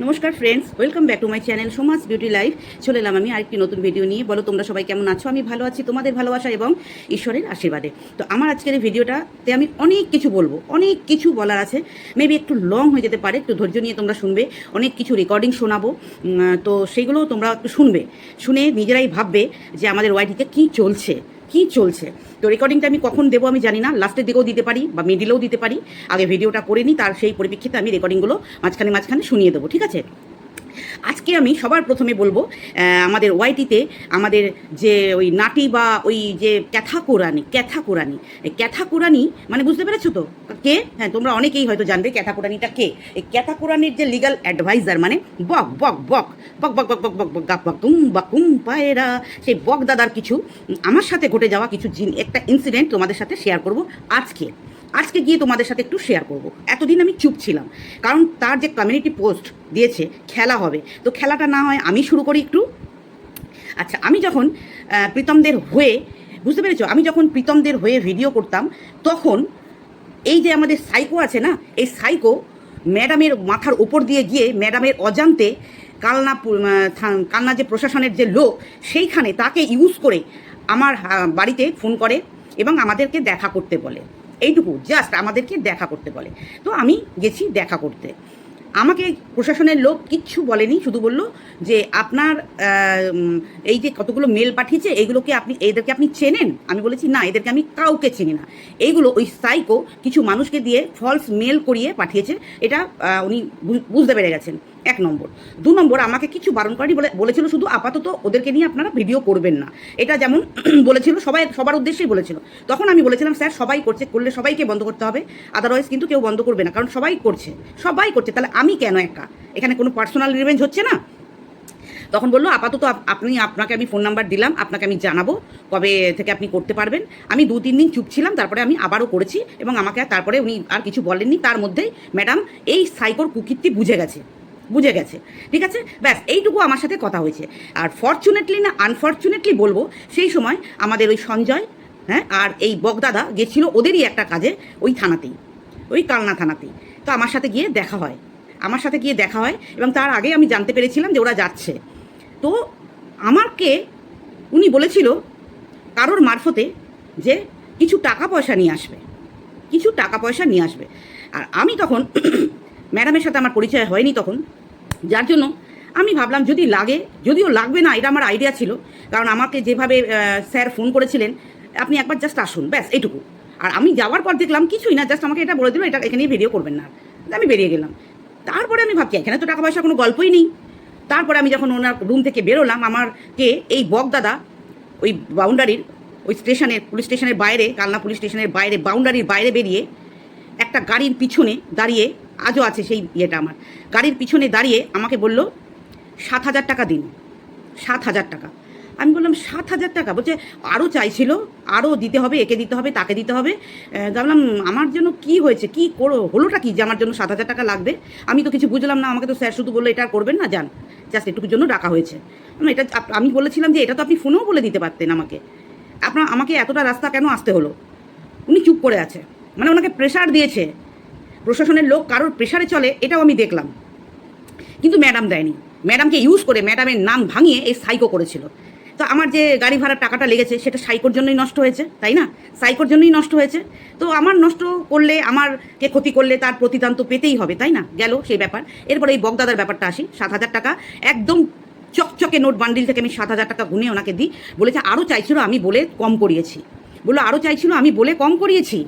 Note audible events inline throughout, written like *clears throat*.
নমস্কার friends welcome back to my channel Samaj beauty life চলে এলাম আমি আরেকটি নতুন ভিডিও নিয়ে। বলো, তোমরা সবাই কেমন আছো? আমি ভালো আছি, তোমাদের ভালোবাসা এবং ঈশ্বরের আশীর্বাদে। তো আমার আজকের এই ভিডিওটাতে আমি অনেক কিছু বলব, অনেক কিছু বলার আছে। মেবি একটু লং হয়ে যেতে পারে, একটু ধৈর্য নিয়ে তোমরা শুনবে, অনেক কিছু রেকর্ডিং শোনাবো। তো সেইগুলো তোমরা একটু শুনবে। শুনে নিজেরাই ভাববে যে আমাদের ওয়াইটিতে কী চলছে। কি চলছে? তো রেকর্ডিংটা আমি কখন দেবো আমি জানি না। লাস্টের দিকেও দিতে পারি বা মিডিলেও দিতে পারি। আগে ভিডিওটা করে নিই, তার সেই পরিপ্রেক্ষিতে আমি রেকর্ডিংগুলো মাঝখানে মাঝখানে শুনিয়ে দেবো, ঠিক আছে? আজকে আমি সবার প্রথমে বলব আমাদের ওয়াইটিতে আমাদের যে ওই নাটি বা ওই যে ক্যাথা কোরআনি ক্যাথা কোরআনি ক্যাথা কোরআনি মানে বুঝতে পেরেছ তো? কে? হ্যাঁ তোমরা অনেকেই হয়তো জানবে ক্যাথা কোরআনিটা কে। এই ক্যাথা কোরআনির যে লিগাল অ্যাডভাইজার মানে বক বক বক বক বক বক বক বক বক গাক বাকুম বাকুম পায়রা, সেই বক দাদার কিছু আমার সাথে ঘটে যাওয়া কিছু জিন- একটা ইনসিডেন্ট তোমাদের সাথে শেয়ার করব আজকে। আজকে গিয়ে তোমাদের সাথে একটু শেয়ার করব। এতদিন আমি চুপ ছিলাম। কারণ তার যে কমিউনিটি পোস্ট দিয়েছে, খেলা হবে। তো খেলাটা না হয় আমি শুরু করি একটু। আচ্ছা আমি যখন প্রীতমদের হয়ে, বুঝতে পেরেছ? আমি যখন প্রীতমদের হয়ে ভিডিও করতাম, তখন এই যে আমাদের সাইকো আছে না, এই সাইকো ম্যাডামের মাথার ওপর দিয়ে গিয়ে ম্যাডামের অজান্তে কালনা কালনা যে প্রশাসনের যে লোক, সেইখানে তাকে ইউজ করে আমার বাড়িতে ফোন করে এবং আমাদেরকে দেখা করতে বলে। এইটুকু জাস্ট আমাদেরকে দেখা করতে বলে। তো আমি গেছি দেখা করতে। আমাকে প্রশাসনের লোক কিচ্ছু বলেনি, শুধু বলল যে আপনার এই যে কতগুলো মেল পাঠিয়েছে এইগুলোকে আপনি, এদেরকে আপনি চেনেন? আমি বলেছি, না, এদেরকে আমি কাউকে চিনি না। এইগুলো ওই সাইকো কিছু মানুষকে দিয়ে ফলস মেল করিয়ে পাঠিয়েছে, এটা উনি বুঝতে পেরে গেছেন। এক নম্বর। দু নম্বর, আমাকে কিছু বারণ করেনি বলে, বলেছিল শুধু আপাতত ওদেরকে নিয়ে আপনারা ভিডিও করবেন না। এটা যেমন *clears throat* বলেছিল, সবাই, সবার উদ্দেশ্যেই বলেছিল। তখন আমি বলেছিলাম, স্যার, সবাই করছে, করলে সবাইকে বন্ধ করতে হবে। আদারওয়াইজ কিন্তু কেউ বন্ধ করবে না, কারণ সবাই করছে। সবাই করছে, তাহলে আমি কেন একা? এখানে কোনো পার্সোনাল রিভেঞ্জ হচ্ছে না? তখন বলল, আপাতত আপনি, আপনাকে আমি ফোন নাম্বার দিলাম, আপনাকে আমি জানাব কবে থেকে আপনি করতে পারবেন। আমি দু, তিন দিন চুপ ছিলাম, তারপরে আমি আবারও করেছি এবং আমাকে তারপরে উনি আর কিছু বলেননি। তার মধ্যেই ম্যাডাম এই সাইকোর কুকীর্তি বুঝে গেছে। বুঝে গেছে। ঠিক আছে? ব্যাস, এইটুকু আমার সাথে কথা হয়েছে। আর ফর্চুনেটলি না আনফর্চুনেটলি বলব, সেই সময় আমাদের ওই সঞ্জয় হ্যাঁ আর এই বগদাদা গেছিল ওদেরই একটা কাজে, ওই থানাতেই। ওই কালনা থানাতেই। তো আমার সাথে গিয়ে দেখা হয়। আমার সাথে গিয়ে দেখা হয় এবং তার আগে আমি জানতে পেরেছিলাম যে ওরা যাচ্ছে। তো আমাকে উনি বলেছিল কারোর মারফতে যে কিছু টাকা পয়সা নিয়ে আসবে। কিছু টাকা পয়সা নিয়ে আসবে। আর আমি তখন *clears throat* ম্যাডামের সাথে আমার পরিচয় হয়নি তখন। যার জন্য আমি ভাবলাম যদি লাগে, যদিও লাগবে না, এটা আমার আইডিয়া ছিল। কারণ আমাকে যেভাবে স্যার ফোন করেছিলেন, আপনি একবার জাস্ট আসুন, ব্যাস, এইটুকু। আর আমি যাওয়ার পর দেখলাম কিছুই না জাস্ট আমাকে এটা বলে দিল, এটা এখানেই ভিডিও করবেন না। আমি বেরিয়ে গেলাম। তারপরে আমি ভাবছি, এখানে তো টাকা পয়সা কোনো গল্পই নেই। তারপরে আমি যখন ওনার রুম থেকে বেরোলাম, আমারকে এই বকদাদা ওই বাউন্ডারির ওই স্টেশনের পুলিশ স্টেশনের বাইরে, কালনা পুলিশ স্টেশনের বাইরে বাউন্ডারির বাইরে বেরিয়ে একটা গাড়ির পিছনে দাঁড়িয়ে, আজও আছে সেই ইয়েটা আমার, গাড়ির পিছনে দাঁড়িয়ে আমাকে বলল, সাত হাজার টাকা দিন। সাত হাজার টাকা। আমি বললাম, সাত হাজার টাকা। বলছে আরও চাইছিল আরও দিতে হবে, একে দিতে হবে, তাকে দিতে হবে। ভাবলাম আমার জন্য কি হয়েছে, কি করো, হলোটা কি যে আমার জন্য সাত হাজার টাকা লাগবে? আমি তো কিছু বুঝলাম না, আমাকে তো স্যার শুধু বলল, এটা করবেন না, যান। জাস্ট এটুকুর জন্য ডাকা হয়েছে। এটা আমি বলেছিলাম যে, এটা তো আপনি ফোনেও বলে দিতে পারতেন আমাকে। আপনার, আমাকে এতটা রাস্তা কেন আসতে হলো? উনি চুপ করে আছে। মানে ওনাকে প্রেশার দিয়েছে। প্রশাসনের লোক কারোর প্রেশারে চলে, এটাও আমি দেখলাম। কিন্তু ম্যাডাম দেয়নি। ম্যাডামকে ইউজ করে ম্যাডামের নাম ভাঙিয়ে এই সাইকো করেছিল। তো আমার যে গাড়ি ভাড়ার টাকাটা লেগেছে, সেটা সাইকোর জন্যই নষ্ট হয়েছে, তাই না? সাইকোর জন্যই নষ্ট হয়েছে। তো আমার নষ্ট করলে, আমারকে ক্ষতি করলে তার প্রতিদান তো পেতেই হবে, তাই না? গেল সেই ব্যাপার। এরপরে এই বগদাদার ব্যাপারটা আসি, সাত হাজার টাকা। একদম চকচকে নোট বান্ডিল থেকে আমি সাত হাজার টাকা গুনে ওনাকে দিই। বলেছে আরও চাইছিল আমি বলে কম করিয়েছি। বলল আরও চাইছিল আমি বলে কম করিয়েছি?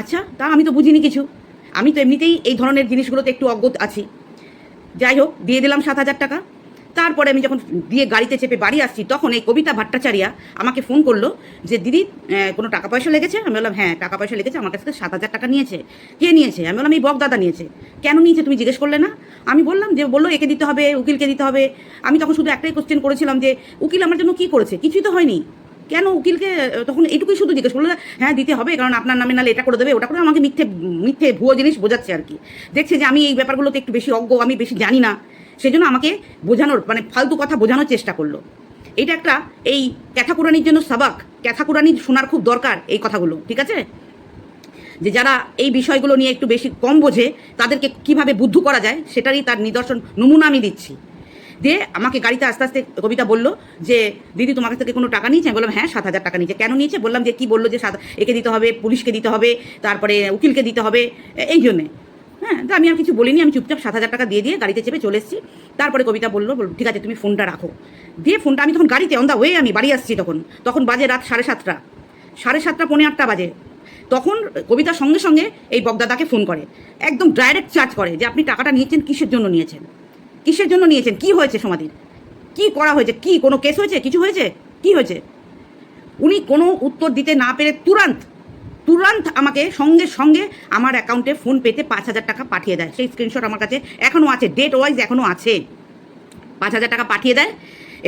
আচ্ছা তা আমি তো বুঝিনি কিছু। আমি তো এমনিতেই এই ধরনের জিনিসগুলোতে একটু অজ্ঞ আছি। যাই হোক, দিয়ে দিলাম সাত হাজার টাকা। তারপরে আমি যখন দিয়ে গাড়িতে চেপে বাড়ি আসছি, তখন এই কবিতা ভট্টাচারিয়া আমাকে ফোন করল যে, দিদি কোনো টাকা পয়সা লেগেছে? আমি বললাম হ্যাঁ টাকা পয়সা লেগেছে, আমার কাছ থেকে সাত হাজার টাকা নিয়েছে, কে নিয়েছে? আমি বললাম, এই বকদাদা নিয়েছে। কেন নিয়েছে তুমি জিজ্ঞেস করলে না? আমি বললাম, যে, বলল একে দিতে হবে, উকিলকে দিতে হবে। আমি তখন শুধু একটাই কোশ্চেন করেছিলাম যে, উকিল আমার জন্য কী করেছে? কিছুই তো হয়নি। কেন উকিলকে তখন এইটুকুই শুধু জিজ্ঞেস করল হ্যাঁ দিতে হবে, কারণ আপনার নামে নালে এটা করে দেবে, ওটা করে আমাকে মিথ্যে মিথ্যে ভুয়ো জিনিস বোঝাচ্ছে আর কি। দেখছে যে, আমি এই ব্যাপারগুলোতে একটু বেশি অজ্ঞ, আমি বেশি জানি না। সেজন্য আমাকে বোঝানোর মানে ফালতু কথা বোঝানোর চেষ্টা করল। এটা একটা, এই ক্যাথা কোরআনির জন্য সাবাক ক্যাথা কোরআনি শোনার খুব দরকার এই কথাগুলো, ঠিক আছে? যে যারা এই বিষয়গুলো নিয়ে একটু বেশি কম বোঝে, তাদেরকে কীভাবে বুদ্ধ করা যায়, সেটারই তার নিদর্শন, নমুনা আমি দিচ্ছি। দিয়ে আমাকে গাড়িতে আস্তে আস্তে কবিতা বলল যে, দিদি, তোমার কাছ থেকে কোনো টাকা নিয়েছে? আমি বললাম হ্যাঁ সাত হাজার টাকা নিয়েছে। কেন নিয়েছে? বললাম যে, কি বলল যে, সাত, একে দিতে হবে, পুলিশকে দিতে হবে, তারপরে উকিলকে দিতে হবে। এই জন্যে। হ্যাঁ তো আমি আর কিছু বলিনি, আমি চুপচাপ সাত হাজার টাকা দিয়ে দিয়ে গাড়িতে চেপে চলে এসেছি। তারপরে কবিতা বলল ঠিক আছে, তুমি ফোনটা রাখো। দিয়ে ফোনটা, আমি তখন গাড়িতে অন দ্য ওয়ে আমি বাড়ি আসছি তখন তখন বাজে রাত সাড়ে সাতটা। সাড়ে সাতটা, পৌনে আটটা বাজে। তখন কবিতার সঙ্গে সঙ্গে এই বগদাদাকে ফোন করে, একদম ডাইরেক্ট চার্জ করে যে, আপনি টাকাটা নিয়েছেন, কিসের জন্য নিয়েছেন? কিসের জন্য নিয়েছেন? কি হয়েছে সমাধির কি করা হয়েছে? কি, কোনো কেস হয়েছে? কিছু হয়েছে? কি হয়েছে? উনি কোনো উত্তর দিতে না পেরে তুরান্ত তুরান্ত আমাকে সঙ্গে সঙ্গে আমার অ্যাকাউন্টে ফোন পেতে পাঁচ হাজার টাকা পাঠিয়ে দেয়। সেই স্ক্রিনশট আমার কাছে এখনও আছে ডেট ওয়াইজ এখনও আছে। পাঁচ হাজার টাকা পাঠিয়ে দেয়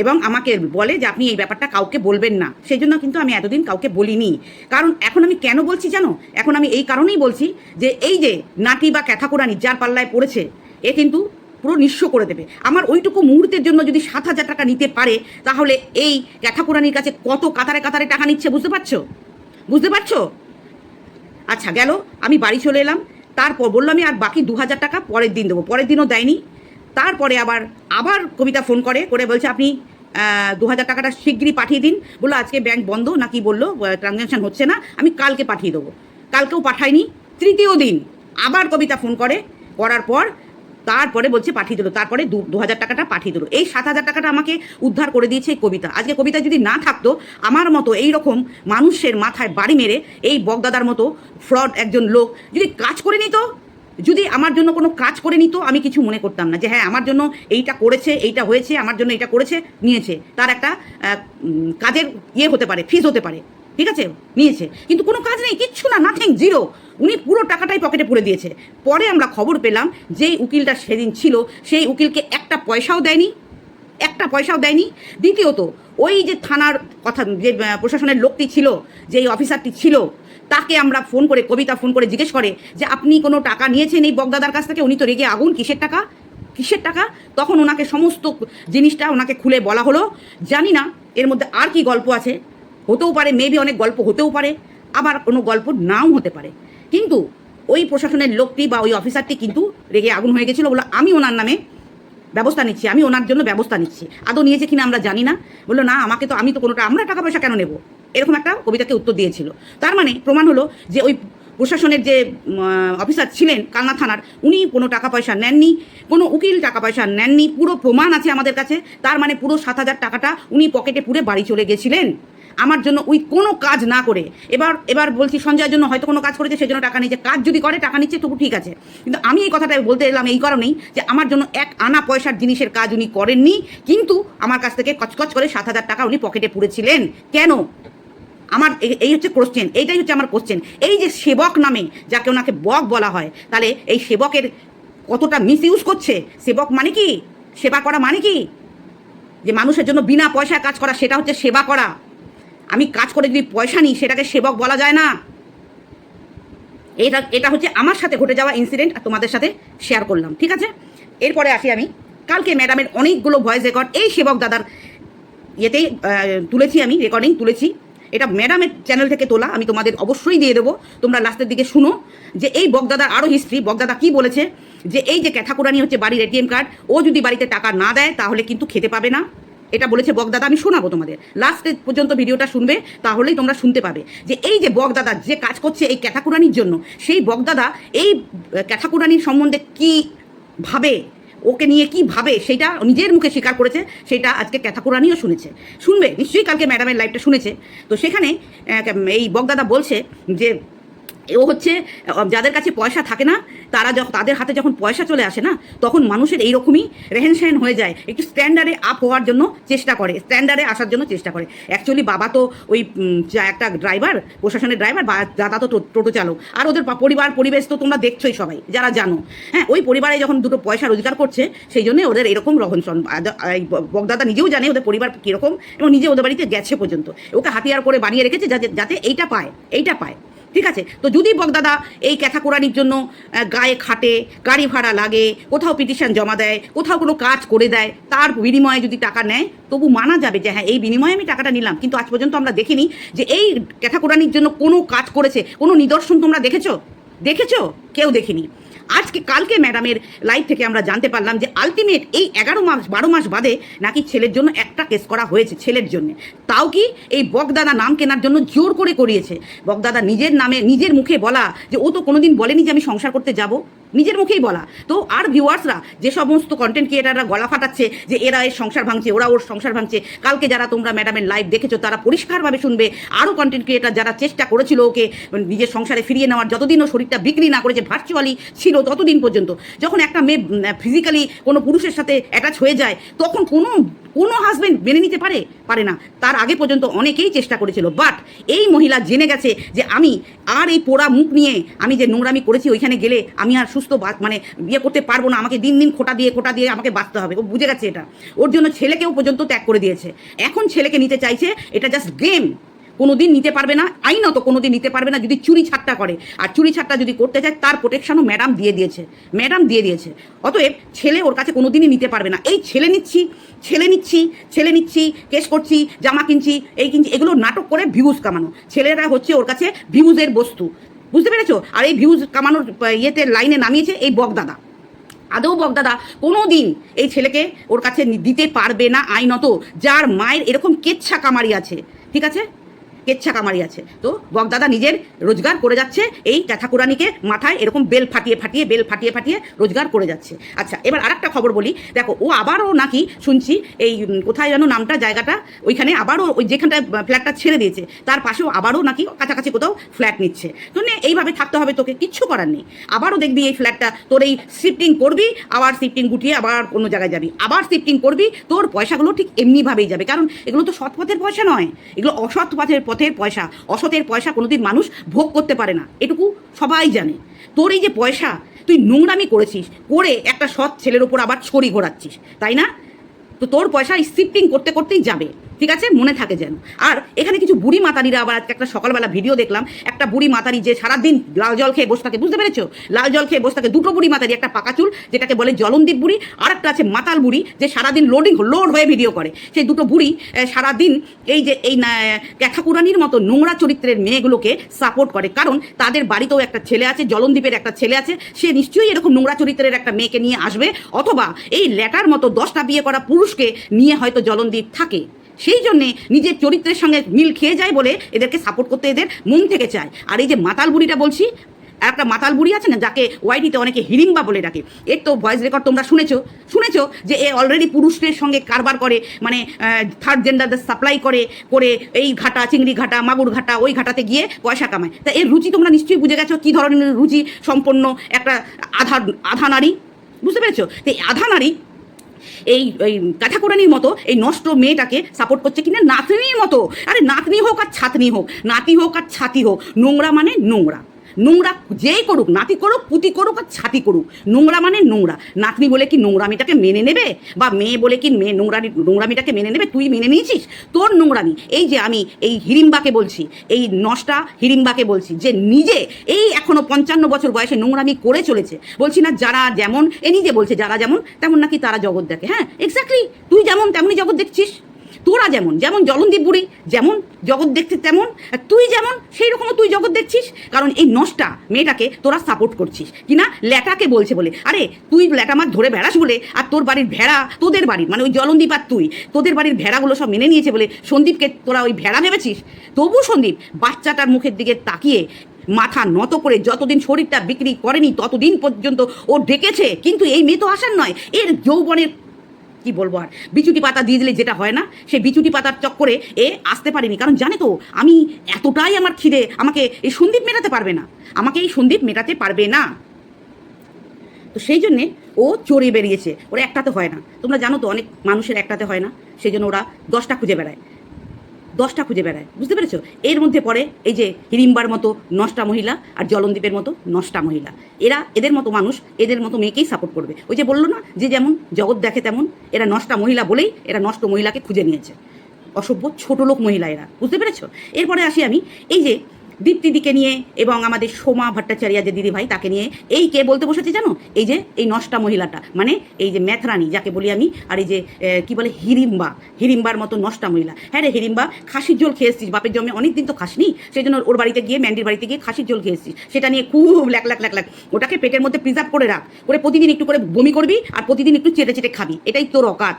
এবং আমাকে বলে যে, আপনি এই ব্যাপারটা কাউকে বলবেন না। সেই জন্য কিন্তু আমি এতদিন কাউকে বলিনি। কারণ এখন আমি কেন বলছি জানো? এখন আমি এই কারণেই বলছি যে, এই যে নাটি বা ক্যাথাকুরানি যার পাল্লায় পড়েছে, এ কিন্তু পুরো নিঃস্ব করে দেবে। আমার ওইটুকু মুহূর্তের জন্য যদি সাত হাজার টাকা নিতে পারে, তাহলে এই ক্যাথাকুরানির কাছে কত কাতারে কাতারে টাকা নিচ্ছে, বুঝতে পারছ? বুঝতে পারছ? আচ্ছা গেল, আমি বাড়ি চলে এলাম। তারপর বলল, আমি আর বাকি দু হাজার টাকা পরের দিন দেবো। পরের দিনও দেয়নি। তারপরে আবার আবার কবিতা ফোন করে করে বলছে, আপনি দু হাজার টাকাটা শিগগিরই পাঠিয়ে দিন। বলল, আজকে ব্যাংক বন্ধ। নাকি বলল ট্রানজ্যাকশান হচ্ছে না, আমি কালকে পাঠিয়ে দেবো। কালকেও পাঠাইনি তৃতীয় দিন আবার কবিতা ফোন করে, করার পর তারপরে বলছে পাঠিয়ে দিল, তারপরে দু হাজার টাকাটা পাঠিয়ে দিল। এই সাত হাজার টাকাটা আমাকে উদ্ধার করে দিয়েছে এই কবিতা। আজকে কবিতা যদি না থাকতো, আমার মতো এই রকম মানুষের মাথায় বাড়ি মেরে এই বগদাদার মতো ফ্রড একজন লোক যদি কাজ করে নিত, যদি আমার জন্য কোনো কাজ করে নিত, আমি কিছু মনে করতাম না যে হ্যাঁ আমার জন্য এইটা করেছে, এইটা হয়েছে, আমার জন্য এইটা করেছে, নিয়েছে। তার একটা কাজের ইয়ে হতে পারে ফিস হতে পারে। ঠিক আছে? নিয়েছে। কিন্তু কোনো কাজ নেই, কিচ্ছু না নাথিং জিরো উনি পুরো টাকাটাই পকেটে পুরে দিয়েছে। পরে আমরা খবর পেলাম, যেই উকিলটা সেদিন ছিল, সেই উকিলকে একটা পয়সাও দেয়নি, একটা পয়সাও দেয়নি। দ্বিতীয়ত, ওই যে থানার কথা, যে প্রশাসনের লোকটি ছিল, যেই অফিসারটি ছিল, তাকে আমরা ফোন করে, কবিতা ফোন করে জিজ্ঞেস করে যে, আপনি কোনো টাকা নিয়েছেন এই বগদাদার কাছ থেকে? উনি তো রেগে আগুন, কিসের টাকা? কিসের টাকা? তখন ওনাকে সমস্ত জিনিসটা ওনাকে খুলে বলা হলো। জানি না, এর মধ্যে আর কি গল্প আছে। হতেও পারে মেবি অনেক গল্প হতেও পারে, আবার কোনো গল্প নাও হতে পারে। কিন্তু ওই প্রশাসনের লোকটি বা ওই অফিসারটি কিন্তু রেগে আগুন হয়ে গেছিল বলে আমি ওনার নামে ব্যবস্থা নিচ্ছি, আমি ওনার জন্য ব্যবস্থা নিচ্ছি। আদৌ নিয়েছে কিনা আমরা জানি না। বলল, না, আমাকে তো, আমি তো কোনোটা, আমরা টাকা পয়সা কেন নেব? এরকম একটা কবিতাকে উত্তর দিয়েছিল। তার মানে প্রমাণ হলো যে ওই প্রশাসনের যে অফিসার ছিলেন কালনা থানার, উনি কোনো টাকা পয়সা নেননি, কোনো উকিল টাকা পয়সা নেননি, পুরো প্রমাণ আছে আমাদের কাছে। তার মানে পুরো সাত হাজার টাকাটা উনি পকেটে পুরে বাড়ি চলে গেছিলেন। আমার জন্য ওই কোনো কাজ না করে। এবার এবার বলছি সঞ্জয়ের জন্য হয়তো কোনো কাজ করেছে সেই জন্য টাকা নিচ্ছে কাজ যদি করে, টাকা নিচ্ছে, তবু ঠিক আছে। কিন্তু আমি এই কথাটা বলতে এলাম এই কারণেই যে আমার জন্য এক আনা পয়সার জিনিসের কাজ উনি করেননি, কিন্তু আমার কাছ থেকে কচকচ করে সাত হাজার টাকা উনি পকেটে পুরেছিলেন। কেন? আমার এই হচ্ছে কোশ্চেন এইটাই হচ্ছে আমার কোশ্চেন এই যে সেবক নামে যাকে ওনাকে বক বলা হয়, তাহলে এই সেবকের কতটা মিস ইউজ করছে? সেবক মানে কি? সেবা করা মানে কি? যে মানুষের জন্য বিনা পয়সায় কাজ করা, সেটা হচ্ছে সেবা করা। আমি কাজ করে যদি পয়সা নিই, সেটাকে সেবক বলা যায় না। এটা এটা হচ্ছে আমার সাথে ঘটে যাওয়া ইনসিডেন্ট আর তোমাদের সাথে শেয়ার করলাম, ঠিক আছে? এরপরে আসি আমি। কালকে ম্যাডামের অনেকগুলো ভয়েস রেকর্ড এই সেবক দাদার ইয়েতেই তুলেছি আমি রেকর্ডিং তুলেছি। এটা ম্যাডামের চ্যানেল থেকে তোলা, আমি তোমাদের অবশ্যই দিয়ে দেবো। তোমরা লাস্টের দিকে শুনো যে এই বগদাদার আরও হিস্ট্রি বগদাদা কি বলেছে? যে এই যে ক্যাথাকুরানি হচ্ছে বাড়ির এটিএম কার্ড ও যদি বাড়িতে টাকা না দেয়, তাহলে কিন্তু খেতে পাবে না। এটা বলেছে বগদাদা, আমি শোনাবো তোমাদের। লাস্ট পর্যন্ত ভিডিওটা শুনবে, তাহলেই তোমরা শুনতে পাবে। যে এই যে বগদাদা যে কাজ করছে এই ক্যাথাকুরানির জন্য, সেই বগদাদা এই ক্যাথাকুরানির সম্বন্ধে কি ভাবে, ওকে নিয়ে কি ভাবে, সেটা নিজের মুখে স্বীকার করেছে, সেটা আজকে ক্যাথাকুরানিও শুনেছে। শুনবে, নিশ্চয়ই কালকে ম্যাডামের লাইভটা শুনেছে। তো সেখানে এই বগদাদা বলছে যে ও হচ্ছে যাদের কাছে পয়সা থাকে না, তারা যখন তাদের হাতে যখন পয়সা চলে আসে না, তখন মানুষের এইরকমই রেহেন সেহেন হয়ে যায়। একটু স্ট্যান্ডার্ডে আপ হওয়ার জন্য চেষ্টা করে, স্ট্যান্ডার্ডে আসার জন্য চেষ্টা করে। অ্যাকচুয়ালি বাবা তো ওই একটা ড্রাইভার, প্রশাসনের ড্রাইভার, বা দাদা তো টোটো চালক। আর ওদের পরিবার, পরিবেশ তো তোমরা দেখছোই সবাই, যারা জানো। হ্যাঁ ওই পরিবারে যখন দুটো পয়সা রোজগার করছে, সেই জন্য ওদের এরকম রহনসন এই ব- বগদাদা নিজেও জানে ওদের পরিবার কীরকম, এবং নিজে ওদের বাড়িতে গেছে পর্যন্ত। ওকে হাতিয়ার করে বানিয়ে রেখেছে যাতে এইটা পায় এইটা পায়। ঠিক আছে? তো যদি বকদাদা এই ক্যাথা কোরআনির জন্য গায়ে খাটে, গাড়ি ভাড়া লাগে, কোথাও পিটিশন জমা দেয়, কোথাও কোনো কাজ করে দেয়, তার বিনিময়ে যদি টাকা নেয়, তবু মানা যাবে যে হ্যাঁ এই বিনিময়ে আমি টাকাটা নিলাম। কিন্তু আজ পর্যন্ত আমরা দেখিনি যে এই ক্যাথা কোরআনির জন্য কোনো কাজ করেছে। কোনো নিদর্শন তোমরা দেখেছ? দেখেছ? কেউ দেখিনি। আজকে, কালকে ম্যাডামের লাইফ থেকে আমরা জানতে পারলাম যে আলটিমেট এই এগারো মাস, বারো মাস বাদে নাকি ছেলের জন্য একটা কেস করা হয়েছে ছেলের জন্য। তাও কি এই বকদাদা নাম কেনার জন্য জোর করে করিয়েছে? বকদাদা নিজের নামে, নিজের মুখে বলা যে ও তো কোনোদিন বলেনি যে আমি সংসার করতে যাব? নিজের মুখেই বলা। তো আর ভিউয়ার্সরা যে সমস্ত কন্টেন্ট ক্রিয়েটাররা গলা ফাটাচ্ছে, যে এরা এর সংসার ভাঙছে, ওরা ওর সংসার ভাঙছে, কালকে যারা তোমরা ম্যাডামের লাইভ দেখেছ, তারা পরিষ্কারভাবে শুনবে। আরও কন্টেন্ট ক্রিয়েটার যারা চেষ্টা করেছিল ওকে নিজের সংসারে ফিরিয়ে নেওয়ার, যতদিন ও শরীরটা বিক্রি না করেছে ভার্চুয়ালি ছিল ততদিন পর্যন্ত। যখন একটা মেয়ে ফিজিক্যালি কোনো পুরুষের সাথে অ্যাটাচ হয়ে যায়, তখন কোনো কোনো হাজবেন্ড মেনে নিতে পারে? পারে না। তার আগে পর্যন্ত অনেকেই চেষ্টা করেছিল। বাট এই মহিলা জেনে গেছে যে আমি আর এই পোড়া মুখ নিয়ে আমি যে নোংরামি করেছি ওইখানে গেলে আমি আর সুস্থ মানে বিয়ে করতে পারব না। আমাকে দিন দিন খোটা দিয়ে খোটা দিয়ে আমাকে বাঁচতে হবে। ও বুঝে গেছে এটা। ওর জন্য ছেলেকেও পর্যন্ত ত্যাগ করে দিয়েছে। এখন ছেলেকে নিতে চাইছে, এটা জাস্ট গেম কোনোদিন নিতে পারবে না, আইনত কোনোদিন নিতে পারবে না যদি চুরি ছাট্টা করে। আর চুরি ছাট্টা যদি করতে চায়, তার প্রোটেকশনও ম্যাডাম দিয়ে দিয়েছে ম্যাডাম দিয়ে দিয়েছে। অতএব ছেলে ওর কাছে কোনোদিনই নিতে পারবে না। এই ছেলে নিচ্ছি ছেলে নিচ্ছি ছেলে নিচ্ছি, কেস করছি, জামা কিনছি, এই কিনছি, এগুলো নাটক করে ভিউজ কামানো। ছেলেরা হচ্ছে ওর কাছে ভিউজের বস্তু। বুঝতে পেরেছ? আর এই ভিউজ কামানোর ইয়েতে লাইনে নামিয়েছে এই বকদাদা আদৌ বকদাদা কোনো দিন এই ছেলেকে ওর কাছে দিতে পারবে না আইনত, যার মায়ের এরকম কেচ্ছা কামারি আছে। ঠিক আছে? কেচ্ছা কামারি আছে। তো বকদাদা নিজের রোজগার করে যাচ্ছে, এই ঠাকুরানিকে মাথায় এরকম বেল ফাটিয়ে ফাটিয়ে, বেল ফাটিয়ে ফাটিয়ে রোজগার করে যাচ্ছে। আচ্ছা এবার আরেকটা খবর বলি। দেখো, ও আবারও নাকি শুনছি, এই কোথায় যেন নামটা, জায়গাটা, ওইখানে আবারও ওই যেখানটায় ফ্ল্যাটটা ছেড়ে দিয়েছে, তার পাশেও আবারও নাকি কাছাকাছি কোথাও ফ্ল্যাট নিচ্ছে। তো এইভাবে থাকতে হবে, তোকে কিচ্ছু করার নেই। আবারও দেখবি এই ফ্ল্যাটটা তোর এই শিফটিং করবি, আবার শিফটিং গুটিয়ে আবার অন্য জায়গায় যাবি। আবার শিফটিং করবি, তোর পয়সাগুলো ঠিক এমনিভাবেই যাবে। কারণ এগুলো তো সৎ পথের পয়সা নয়। এগুলো অসৎ পথের পথের পয়সা। অসতের পয়সা কোনোদিন মানুষ ভোগ করতে পারে না। এটুকু সবাই জানে। তোর এই যে পয়সা, তুই নোংরামি করেছিস, করে একটা সৎ ছেলের ওপর আবার ছড়ি ঘোরাচ্ছিস, তাই না? তো তোর পয়সা শিফটিং করতে করতেই যাবে। ঠিক আছে? মনে থাকে যেন। আর এখানে কিছু বুড়ি মাতারিরা আবার আজকে একটা সকালবেলা ভিডিও দেখলাম। একটা বুড়ি মাতারি যে সারাদিন লাল জল খেয়ে বসে থাকে, বুঝতে পেরেছ? লাল জল খেয়ে বসে থাকে দুটো বুড়ি মাতারি, একটা পাকা চুল, যেটাকে বলে জলনদীপ বুড়ি আর একটা আছে মাতাল বুড়ি, যে সারাদিন লোডিং লোড হয়ে ভিডিও করে। সেই দুটো বুড়ি সারাদিন এই যে, এই ক্যাথাকুরানির মতো নোংরা চরিত্রের মেয়েগুলোকে সাপোর্ট করে। কারণ তাদের বাড়িতেও একটা ছেলে আছে, জলনদীপের একটা ছেলে আছে, সে নিশ্চয়ই এরকম নোংরা চরিত্রের একটা মেয়েকে নিয়ে আসবে, অথবা এই ল্যাটার মতো দশটা বিয়ে করা পুরুষকে নিয়ে হয়তো জলনদীপ থাকে। সেই জন্যে নিজের চরিত্রের সঙ্গে মিল খেয়ে যায় বলে এদেরকে সাপোর্ট করতে এদের মন থেকে চায়। আর এই যে মাতাল বুড়িটা বলছি, আর একটা মাতাল বুড়ি আছে না, যাকে ওয়াইটিতে অনেকে হিড়িম্বা বলে ডাকে, এর তো ভয়েস রেকর্ড তোমরা শুনেছো শুনেছো যে এ অলরেডি পুরুষদের সঙ্গে কারবার করে মানে থার্ড জেন্ডারদের সাপ্লাই করে করে এই ঘাটা, চিংড়ি ঘাটা, মাগুর ঘাটা, ওই ঘাটাতে গিয়ে পয়সা কামায়। তা এর রুচি তোমরা নিশ্চয়ই বুঝে গেছো, কী ধরনের রুচি সম্পন্ন একটা আধা আধা নারী? বুঝতে পেরেছ? তো এই আধা নারী এই এই কাঠাকোরানির মতো এই নষ্ট মেয়েটাকে সাপোর্ট করছে কিনা নাতনির মতো। আরে নাতনি হোক আর ছাতনি হোক। নাতি হোক আর ছাতি হোক। নোংরা মানে নোংরা। নোংরা যেই করুক, নাতি করুক, পুতি করুক আর ছাতি করুক। নোংরা মানে নোংরা। নাতনি বলে কি নোংরামিটাকে মেনে নেবে? বা মেয়ে বলে কি মেয়ে নোংরামি নোংরামিটাকে মেনে নেবে? তুই মেনে নিয়েছিস? তোর নোংরামি এই যে আমি এই হিড়িম্বাকে বলছি, এই নষ্টা হিড়িম্বাকে বলছি, যে নিজে এই এখনও পঞ্চান্ন বছর বয়সে নোংরামি করে চলেছে। বলছি না, যারা যেমন এ নিজে বলছে, যারা যেমন, তেমন নাকি তারা জগৎ দেখে। হ্যাঁ এক্স্যাক্টলি তুই যেমন তেমনই জগৎ দেখছিস। তোরা যেমন যেমন জলনদীপ বুড়ি, যেমন জগৎ দেখছিস তেমন তুই যেমন, সেই রকমও তুই জগৎ দেখছিস, কারণ এই নষ্টা মেয়েটাকে তোরা সাপোর্ট করছিস। কিনা ল্যাটাকে বলছে বলে। আরে, তুই ল্যাটা মাছ ধরে বেড়াস বলে, আর তোর বাড়ির ভেড়া, তোদের বাড়ির মানে ওই জলনদীপ আর তুই, তোদের বাড়ির ভেড়াগুলো সব মেনে নিয়েছে বলে সন্দীপকে তোরা ওই ভেড়া ভেবেছিস? তবু সন্দীপ, বাচ্চাটার মুখের দিকে তাকিয়ে মাথা নত করে যতদিন শরীরটা বিক্রি করেনি, ততদিন পর্যন্ত ও ডেকেছে। কিন্তু এই মেয়ে তো আসার নয়, এর যৌবনের কি বলব আর? বিচুটি পাতা দিয়ে দিলে যেটা হয় না সে বিচুটি পাতার চক্করে এ আসতে পারেনি। কারণ জানে তো, আমি এতটাই আমার খিদে, আমাকে এই সন্দীপ মেটাতে পারবে না। আমাকে এই সন্দীপ মেটাতে পারবে না। তো সেই জন্যে ও চড়ে বেরিয়েছে। ওরা একটাতে হয় না। তোমরা জানো তো, অনেক মানুষের একটাতে হয় না। সেই জন্য ওরা দশটা খুঁজে বেড়ায়। দশটা খুঁজে বেড়ায়, বুঝতে পেরেছ? এর মধ্যে পড়ে এই যে হিড়িম্বার মতো নষ্টা মহিলা আর জলন্দীপের মতো নষ্টা মহিলা। এরা এদের মতো মানুষ, এদের মতো মেয়েকেই সাপোর্ট করবে। ওই যে বলল না, যে যেমন জগৎ দেখে তেমন এরা নষ্টা মহিলা বলেই এরা নষ্ট মহিলাকে খুঁজে নিয়েছে। অসভ্য ছোট লোক মহিলা এরা, বুঝতে পেরেছ? এরপরে আসি আমি, এই যে দীপ্তিদিকে নিয়ে এবং আমাদের সোমা ভট্টাচার্য যে দিদি ভাই তাকে নিয়ে এই কে বলতে বসেছে জানো? এই যে, এই নষ্টা মহিলাটা। মানে এই যে ম্যাথরানি, যাকে বলি আমি, আর এই যে কি বলে, হিরিম্বা। হিরিম্বার মতো নষ্টা মহিলা। হ্যাঁ রে হিরিম্বা, খাসির ঝোল খেয়ে এসছিস। বাপের জমে অনেক দিন তো খাসনি। সেই জন্য ওর বাড়িতে গিয়ে, ম্যান্ডির বাড়িতে গিয়ে খাসির ঝোল খেয়ে এসছিস। সেটা নিয়ে খুব ল্যাক ল্যাক ল্যাক ল্যাক। ওটাকে পেটের মধ্যে প্রিজার্ভ করে রাখ। করে প্রতিদিন একটু করে বমি করবি আর প্রতিদিন একটু চেটে চেটে খাবি। এটাই তোর অকাত।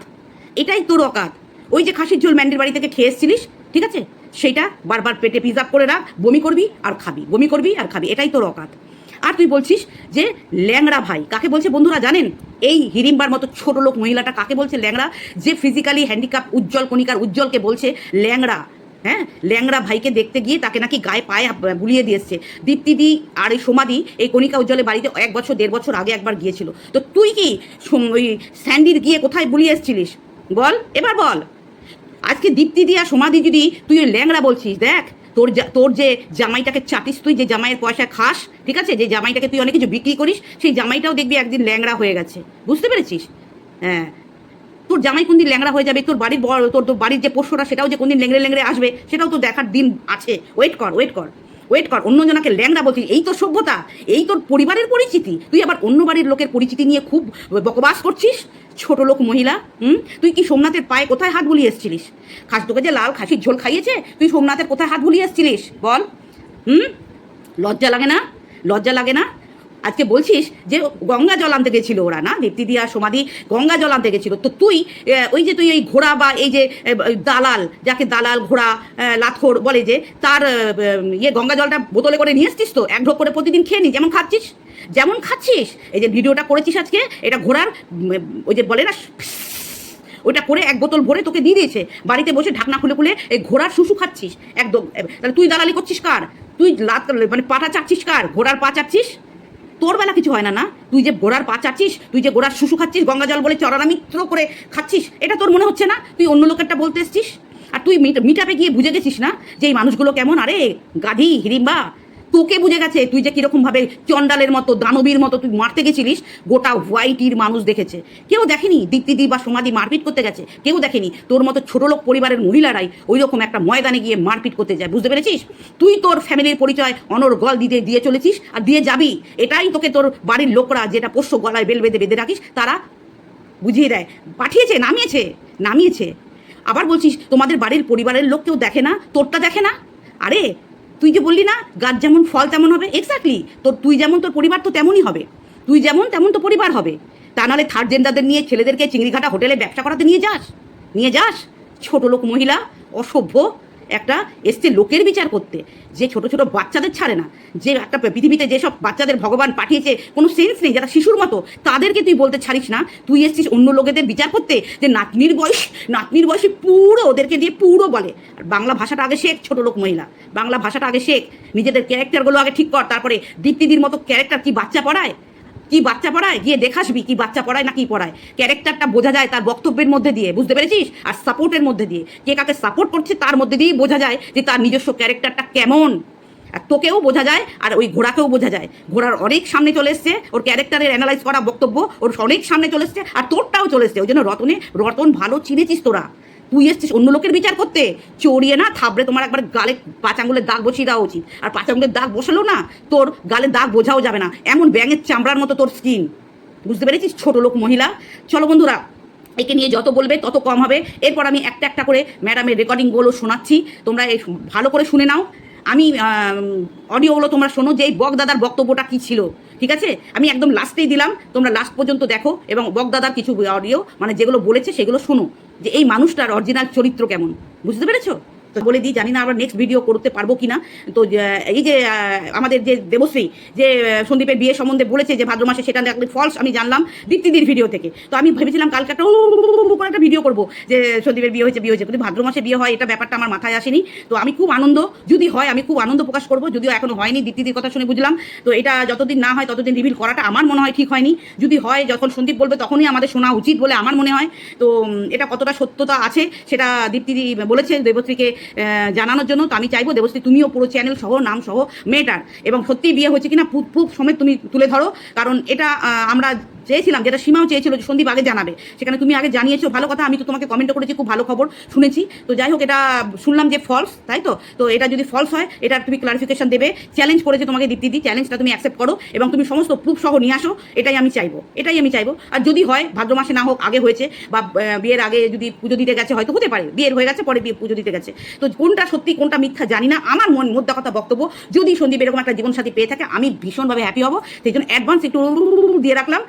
এটাই তোর অকাত। ওই যে খাসির ঝোল ম্যান্ডির বাড়ি থেকে খেয়ে এসছিলিস, ঠিক আছে? সেইটা বারবার পেটে প্রিজার্ভ করে রাখ, বমি করবি আর খাবি, বমি করবি আর খাবি, এটাই তোর অকাত। আর তুই বলছিস যে ল্যাংড়া ভাই, কাকে বলছে বন্ধুরা জানেন? এই হিরিম্বার মতো ছোট লোক মহিলাটা কাকে বলছে ল্যাংড়া? যে ফিজিক্যালি হ্যান্ডিক্যাপ উজ্জ্বল কণিকার উজ্জ্বলকে বলছে ল্যাংড়া। হ্যাঁ? ল্যাংড়া ভাইকে দেখতে গিয়ে তাকে নাকি গায়ে পায়ে বুলিয়ে দিয়েছে দীপ্তিদি আর এই সমাধি এই কণিকা উজ্জ্বলের বাড়িতে এক বছর, দেড় বছর আগে একবার গিয়েছিল। তো তুই কি ওই স্যান্ডির গিয়ে কোথায় বুলিয়ে এসেছিলিস? বল, এবার বল। আজকে দীপ্তি দিয়া সমাধি যদি তুই ল্যাংড়া বলছিস, দেখ, তোর তোর যে জামাইটাকে চাটিস তুই, যে জামাইয়ের পয়সা খাস, ঠিক আছে? যে জামাইটাকে তুই অনেক কিছু বিক্রি করিস, সেই জামাইটাও দেখবি একদিন ল্যাংড়া হয়ে গেছে। বুঝতে পেরেছিস? হ্যাঁ। তোর জামাই কোনদিন ল্যাংড়া হয়ে যাবে? তোর বাড়ির বড় তোর তোর বাড়ির যে পোষ্যটা সেটাও যে কোনদিন ল্যাংড়ে ল্যাংড়ে আসবে, সেটাও তো দেখার দিন আছে। ওয়েট কর ওয়েট কর। ওয়েট কর অন্যজনাকে ল্যাংড়া বলছিস, এই তোর সভ্যতা, এই তোর পরিবারের পরিচিতি, তুই আবার অন্য বাড়ির লোকের পরিচিতি নিয়ে খুব বকবাস করছিস? ছোট লোক মহিলা, হুম? তুই কি সোমনাথের পায়ে কোথায় হাত বুলিয়ে এসেছিলিস? খাস তোকে যে লাল খাসির ঝোল খাইয়েছে, তুই সোমনাথের কোথায় হাত বুলিয়ে এসেছিলিস? বল, হুম? লজ্জা লাগে না? লজ্জা লাগে না? আজকে বলছিস যে গঙ্গা জল আনতে গেছিল ওরা, না? দীপ্তি দিয়া সমাধি গঙ্গা জল আনতে গেছিল। তো তুই ওই যে তুই এই ঘোড়া বা এই যে দালাল, যাকে দালাল, ঘোড়া লাথর বলে যে, তার ইয়ে গঙ্গা জলটা বোতলে করে নিয়ে এসছিস তো? এক ঢোক করে প্রতিদিন খেয়ে নি, যেমন খাচ্ছিস? যেমন খাচ্ছিস? এই যে ভিডিওটা করেছিস আজকে, এটা ঘোড়ার ওই যে বলে না, ওইটা করে এক বোতল ভরে তোকে দিয়ে দিয়েছে। বাড়িতে বসে ঢাকনা খুলে খুলে এই ঘোড়ার শুশু খাচ্ছিস, একদম। তাহলে তুই দালালি করছিস কার? তুই লাত মানে পাটা চাচ্ছিস কার? ঘোড়ার পা চাচ্ছিস তোর বেলা কিছু হয় না না? তুই যে গোড়ার পা চাচ্ছিস, তুই যে গোড়ার শুশু খাচ্ছিস গঙ্গা জল বলে চরানা মিত্র করে খাচ্ছিস, এটা তোর মনে হচ্ছে না? তুই অন্য লোকেরটা বলতে এসছিস? আর তুই মিটাপে গিয়ে বুঝে গেছিস না যে এই মানুষগুলো কেমন? আরে, গাধি হিরিম্বা তোকে বুঝে গেছে তুই যে কিরকমভাবে চণ্ডালের মতো, দানবীর মতো তুই মারতে গেছিলিস, গোটা হোয়াইটির মানুষ দেখেছে। কেউ দেখেনি? দীপ্তিদি বা সমাধি মারপিট করতে গেছে? কেউ দেখেনি? তোর মতো ছোট লোক পরিবারের মহিলারাই ওই রকম একটা ময়দানে গিয়ে মারপিট করতে যায়, বুঝতে পেরেছিস? তুই তোর ফ্যামিলির পরিচয় অনর গল দিতে দিয়ে চলেছিস আর দিয়ে যাবি। এটাই তোকে তোর বাড়ির লোকরা যেটা পোষ্য গলায় বেল বেঁধে বেঁধে রাখিস, তারা বুঝিয়ে দেয়। পাঠিয়েছে, নামিয়েছে নামিয়েছে। আবার বলছিস, তোমাদের বাড়ির পরিবারের লোক কেউ দেখে না? তোরটা দেখে না? আরে তুই যে বললি না, গাছ যেমন ফল তেমন হবে। এক্স্যাক্টলি তোর তুই যেমন, তোর পরিবার তো তেমনই হবে। তুই যেমন, তেমন তো পরিবার হবে। তা নাহলে থার্ড জেন্ডারদের নিয়ে ছেলেদেরকে চিংড়িঘাটা হোটেলে ব্যবসা করাতে নিয়ে যাস। নিয়ে যাস। ছোট লোক মহিলা, অসভ্য একটা এসছে লোকের বিচার করতে। যে ছোট ছোট বাচ্চাদের ছাড়ে না। যে একটা পৃথিবীতে যেসব বাচ্চাদের ভগবান পাঠিয়েছে, কোনো সেন্স নেই, যারা শিশুর মতো। তাদেরকে তুই বলতে ছাড়িস না। তুই এসছিস অন্য লোকেদের বিচার করতে যে নাতনির বয়স, নাতনির বয়সে পুরো ওদেরকে দিয়ে পুরো বলে। আর বাংলা ভাষাটা আগে শেখ, ছোট লোক মহিলা। বাংলা ভাষাটা আগে শেখ। নিজেদের ক্যারেক্টারগুলো আগে ঠিক কর। তারপরে দীপ্তিদির মতো ক্যারেক্টার কি বাচ্চা পড়ায়? কি বাচ্চা পড়ায়? গিয়ে দেখাসবি কি বাচ্চা পড়ায় না কি পড়ায়। ক্যারেক্টারটা বোঝা যায় তার বক্তব্যের মধ্যে দিয়ে, বুঝতে পেরেছিস? আর সাপোর্টের মধ্যে দিয়ে। কে কাকে সাপোর্ট করছে তার মধ্যে দিয়েই বোঝা যায় যে তার নিজস্ব ক্যারেক্টারটা কেমন। আর তোকেও বোঝা যায়, আর ওই ঘোড়াকেও বোঝা যায়। ঘোড়ার অনেক সামনে চলে এসছে, ওর ক্যারেক্টারের অ্যানালাইজ করা বক্তব্য, ওর অনেক সামনে চলে এসছে, আর তোরটাও চলে এসছে। ওই জন্য রতনে, রতন ভালো চিনেছিস তোরা। তুই এসছিস, অন্য লোকের বিচার করতে? চড়িয়ে না থাবড়ে তোমার একবার গালে পাঁচাঙ্গুলের দাগ বসিয়ে দেওয়া উচিত। আর পাঁচাঙ্গুলের দাগ বসালো না, তোর গালে দাগ বোঝাও যাবে না। এমন ব্যাঙের চামড়ার মতো তোর স্কিন বুঝতে পেরেছিস? ছোট লোক মহিলা। চলো বন্ধুরা, একে নিয়ে যত বলবে তত কম হবে। এরপর আমি একটা একটা করে ম্যাডামের রেকর্ডিংগুলো শোনাচ্ছি। তোমরা এই ভালো করে শুনে নাও। আমি অডিওগুলো তোমরা শোনো যে এই বকদাদার বক্তব্যটা কী ছিল, ঠিক আছে? আমি একদম লাস্টেই দিলাম, তোমরা লাস্ট পর্যন্ত দেখো, এবং বকদাদার কিছু অডিও মানে যেগুলো বলেছে সেগুলো শোনো, যে এই মানুষটার অরিজিনাল চরিত্র কেমন, বুঝতে পেরেছ? তো বলে দিই, জানি না আবার নেক্সট ভিডিও করতে পারব কি না তো এই যে আমাদের যে দেবশ্রী, যে সন্দীপের বিয়ে সম্বন্ধে বলেছে যে ভাদ্র মাসে সেটা ফলস আমি জানলাম দীপ্তিদির ভিডিও থেকে। তো আমি ভেবেছিলাম কালকে একটা একটা ভিডিও করব যে সন্দীপের বিয়ে হয়েছে বিয়ে হয়েছে কিন্তু ভাদ্র মাসে বিয়ে হয় এটা ব্যাপারটা আমার মাথায় আসেনি তো আমি খুব আনন্দ যদি হয় আমি খুব আনন্দ প্রকাশ করব যদিও এখনও হয়নি দীপ্তিদির কথা শুনে বুঝলাম তো এটা যতদিন না হয় ততদিন রিভিল করাটা আমার মনে হয় ঠিক হয়নি যদি হয় যখন সন্দীপ বলবে তখনই আমাদের শোনা উচিত বলে আমার মনে হয় তো এটা কতটা সত্যতা আছে সেটা দীপ্তিদি বলেছে দেবশ্রীকে জানানোর জন্য তো আমি চাইব দেবশ্রী, তুমিও পুরো চ্যানেল সহ, নাম সহ, মেয়েটার। এবং সত্যি বিয়ে হয়েছে কিনা প্রুফ সমেত তুমি তুলে ধরো। কারণ এটা আমরা চেয়েছিলাম, যেটা সীমাও চেয়েছিল যে সন্দীপ আগে জানাবে। সেখানে তুমি আগে জানিয়েছো, ভালো কথা, আমি তো তোমাকে কমেন্ট করেছি, খুব ভালো খবর শুনেছি। তো যাই হোক, এটা শুনলাম যে ফলস তাই তো? তো এটা যদি ফলস হয়, এটা তুমি ক্লারিফিকেশন দেবে। চ্যালেঞ্জ করেছে তোমাকে দীপ্তি দীপ্তিদি চ্যালেঞ্জটা তুমি অ্যাকসেপ্ট করো এবং তুমি সমস্ত প্রুফ সহ নিয়ে আসো, এটাই আমি চাইব, এটাই আমি চাইব। আর যদি হয়, ভাদ্র মাসে না হোক, আগে হয়েছে বা বিয়ের আগে যদি পুজো দিতে গেছে, হয়তো হতে পারে, বিয়ের হয়ে গেছে, পরে বিয়ে পুজো দিতে গেছে। তো কোনটা সত্যি, কোনটা মিথ্যা জানি না। আমার মন, মোদ্দা কথা, বক্তব্য, যদি সন্দীপ এরকম একটা জীবনসাথী পেয়ে থাকে, আমি ভীষণভাবে হ্যাপি হব। সেই জন্য অ্যাডভান্স একটু দিয়ে রাখলাম।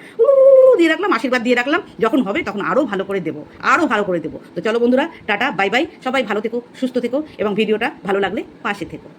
দিয়ে রাখলাম, আশীর্বাদ দিয়ে রাখলাম। যখন হবে তখন আরও ভালো করে দেবো আরও ভালো করে দেবো। তো চলো বন্ধুরা, টাটা, বাই বাই। সবাই ভালো থেকো, সুস্থ থেকো এবং ভিডিওটা ভালো লাগলে পাশে থেকো।